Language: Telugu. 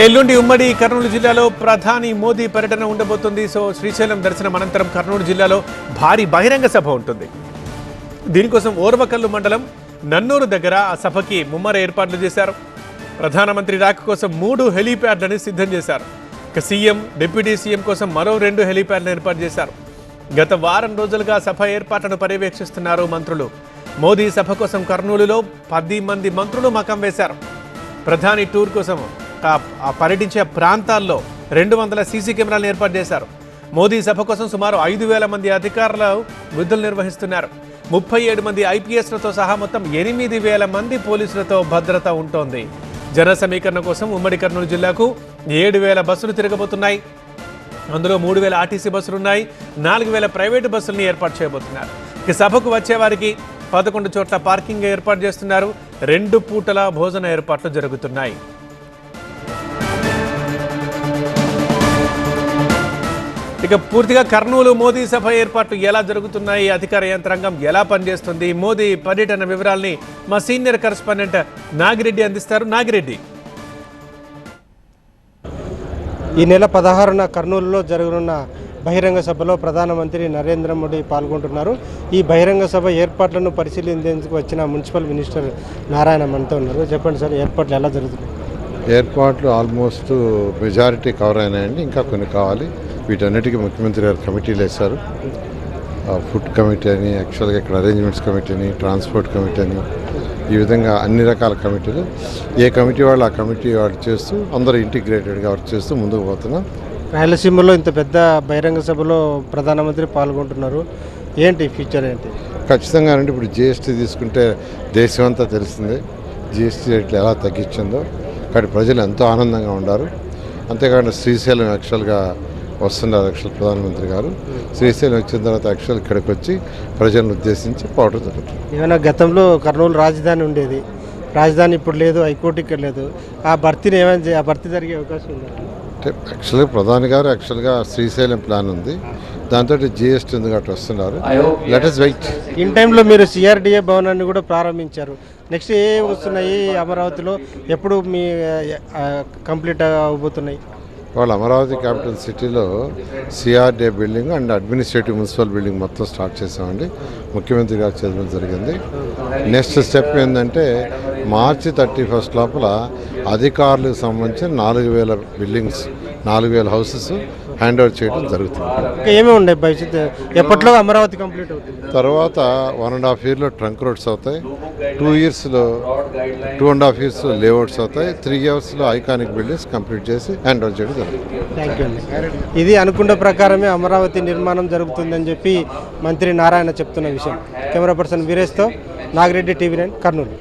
ఎల్లుండి ఉమ్మడి కర్నూలు జిల్లాలో ప్రధాని మోదీ పర్యటన ఉండబోతుంది. సో శ్రీశైలం దర్శనం అనంతరం కర్నూలు జిల్లాలో భారీ బహిరంగ సభ ఉంటుంది. దీనికోసం ఓర్వకల్లు మండలం నన్నూరు దగ్గర ఆ సభకి ముమ్మర ఏర్పాట్లు చేశారు. ప్రధానమంత్రి రాక కోసం మూడు హెలీప్యాడ్లను సిద్ధం చేశారు. ఇక సీఎం డిప్యూటీ సీఎం కోసం మరో రెండు హెలీప్యాడ్లను ఏర్పాటు చేశారు. గత వారం రోజులుగా సభ ఏర్పాట్లను పర్యవేక్షిస్తున్నారు మంత్రులు. మోదీ సభ కోసం కర్నూలులో పది మంది మంత్రులు మకం వేశారు. ప్రధాని టూర్ కోసం పర్యటించే ప్రాంతాల్లో రెండు వందల సీసీ కెమెరాలను ఏర్పాటు చేశారు. మోదీ సభ కోసం సుమారు ఐదు వేల మంది అధికారులు విధులు నిర్వహిస్తున్నారు. ముప్పై ఏడు మంది ఐపీఎస్లతో సహా మొత్తం ఎనిమిది వేల మంది పోలీసులతో భద్రత ఉంటోంది. జన సమీకరణ కోసం ఉమ్మడి కర్నూలు జిల్లాకు ఏడు వేల బస్సులు తిరగబోతున్నాయి. అందులో మూడు వేల ఆర్టీసీ బస్సులు ఉన్నాయి. నాలుగు వేల ప్రైవేటు బస్సులను ఏర్పాటు చేయబోతున్నారు. ఇక సభకు వచ్చే వారికి పదకొండు చోట్ల పార్కింగ్ ఏర్పాటు చేస్తున్నారు. రెండు పూటల భోజన ఏర్పాట్లు జరుగుతున్నాయి. ఇక పూర్తిగా కర్నూలు మోదీ సభ ఏర్పాట్లు ఎలా జరుగుతున్నాయి? అధికార యంత్రాంగం ఎలా పనిచేస్తుంది? మోదీ పర్యటన వివరాల్ని మా సీనియర్ కరెస్పాండెంట్ నాగిరెడ్డి అందిస్తారు. నాగిరెడ్డి. ఈ నెల పదహారున కర్నూలులో జరగనున్న బహిరంగ సభలో ప్రధానమంత్రి నరేంద్ర మోడీ పాల్గొంటున్నారు. ఈ బహిరంగ సభ ఏర్పాట్లను పరిశీలించేందుకు వచ్చిన మున్సిపల్ మినిస్టర్ నారాయణ మనతో ఉన్నారు. చెప్పండి సార్ ఏర్పాట్లు ఎలా జరుగుతున్నాయి? ఏర్పాట్లు ఆల్మోస్ట్ మెజారిటీ కవర్ అయినాయండి. ఇంకా కొన్ని కావాలి. వీటన్నిటికీ ముఖ్యమంత్రి గారు కమిటీలు వేశారు. ఫుడ్ కమిటీ అని యాక్చువల్గా ఇక్కడ అరేంజ్మెంట్స్ కమిటీ అని ట్రాన్స్పోర్ట్ కమిటీ అని ఈ విధంగా అన్ని రకాల కమిటీలు. ఏ కమిటీ వాళ్ళు ఆ కమిటీ వాళ్ళు చేస్తూ అందరూ ఇంటిగ్రేటెడ్గా వర్క్ చేస్తూ ముందుకు పోతున్నాం. రాయలసీమలో ఇంత పెద్ద బహిరంగ సభలో ప్రధానమంత్రి పాల్గొంటున్నారు. ఏంటి ఫ్యూచర్ ఏంటి? ఖచ్చితంగా అంటే ఇప్పుడు జిఎస్టీ తీసుకుంటే దేశం అంతా తెలుస్తుంది. జిఎస్టీ రేట్లు ఎలా తగ్గించిందో. కానీ ప్రజలు ఎంతో ఆనందంగా ఉన్నారు. అంతేకాకుండా శ్రీశైలం యాక్చువల్గా వస్తున్నారు యాక్చువల్ ప్రధానమంత్రి గారు. శ్రీశైలం వచ్చిన తర్వాత యాక్చువల్ ఇక్కడికి వచ్చి ప్రజలను ఉద్దేశించి పోవడం జరుగుతుంది. ఏమైనా గతంలో కర్నూలు రాజధాని ఉండేది. రాజధాని ఇప్పుడు లేదు హైకోర్టు ఇక్కడ లేదు. ఆ భర్తీని ఏమైనా ఆ భర్తీ జరిగే అవకాశం ఉంది? అంటే యాక్చువల్గా ప్రధాని గారు యాక్చువల్గా శ్రీశైలం ప్లాన్ ఉంది. దాంతో జిఎస్టీ ఉంది కాబట్టి వస్తున్నారు. లెట్ ఇస్ వెయిట్ ఇన్ టైంలో మీరు సిఆర్డిఏ భవనాన్ని కూడా ప్రారంభించారు. నెక్స్ట్ ఏ వస్తున్నాయి అమరావతిలో? ఎప్పుడు మీ కంప్లీట్ అవబోతున్నాయి? వాళ్ళు అమరావతి క్యాపిటల్ సిటీలో CRDA building and administrative municipal building మొత్తం స్టార్ట్ చేసామండి ముఖ్యమంత్రి గారు చదవడం జరిగింది. నెక్స్ట్ స్టెప్ ఏంటంటే మార్చి థర్టీ ఫస్ట్ లోపల అధికారులకు సంబంధించిన నాలుగు వేల బిల్డింగ్స్ నాలుగు వేల హౌసెస్ హ్యాండ్ ఓవర్ చేయడం జరుగుతుంది. ఇంకా ఏమేమి భవిష్యత్తు? ఎప్పట్లో అమరావతి కంప్లీట్ అవుతుంది? తర్వాత వన్ అండ్ హాఫ్ ఇయర్లో ట్రంక్ రోడ్స్ అవుతాయి. టూ ఇయర్స్లో టూ అండ్ హాఫ్ ఇయర్స్లో లేఅవుట్స్ అవుతాయి. త్రీ ఇయర్స్లో ఐకానిక్ బిల్డింగ్స్ కంప్లీట్ చేసి హ్యాండ్ ఓవర్ చేయడం జరుగుతుంది. థ్యాంక్ యూ అండి. ఇది అనుకున్న ప్రకారమే అమరావతి నిర్మాణం జరుగుతుందని చెప్పి మంత్రి నారాయణ చెప్తున్న విషయం. కెమెరా పర్సన్ వీరేష్తో నాగిరెడ్డి టీవీ నైన్ కర్నూలు.